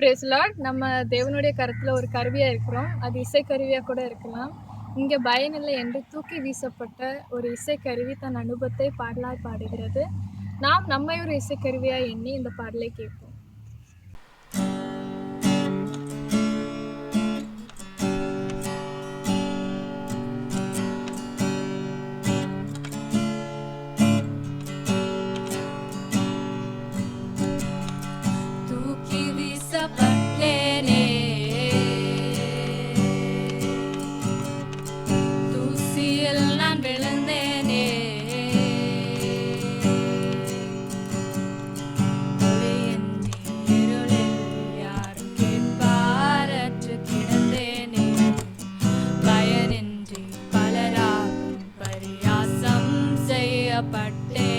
பிரேஸ்லாட் நம்ம தேவனுடைய கருத்தில் ஒரு கருவியாக இருக்கிறோம். அது இசைக்கருவியாக கூட இருக்கலாம். இங்கே பயனில்லை என்று தூக்கி வீசப்பட்ட ஒரு இசைக்கருவி தன் அனுபவத்தை பாடலாய் பாடுகிறது. நாம் நம்மை ஒரு இசைக்கருவியாக எண்ணி இந்த பாடலை கேட்போம். பட்டே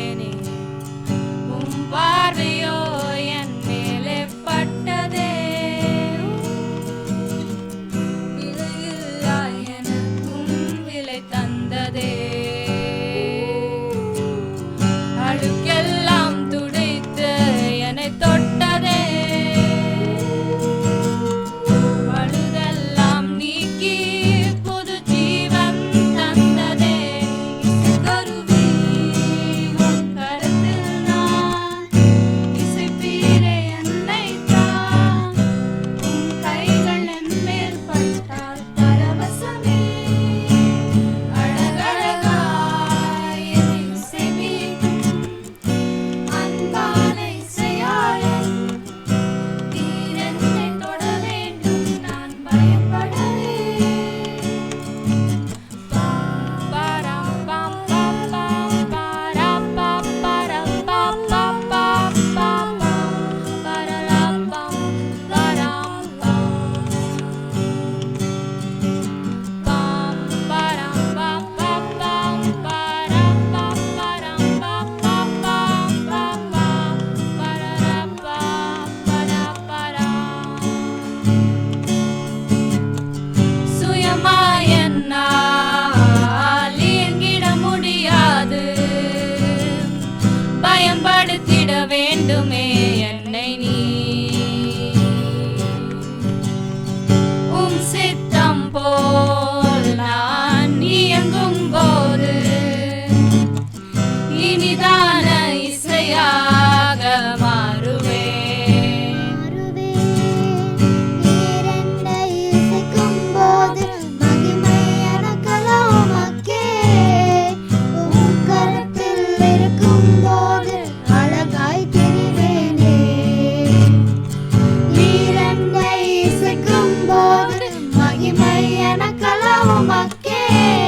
せておまけ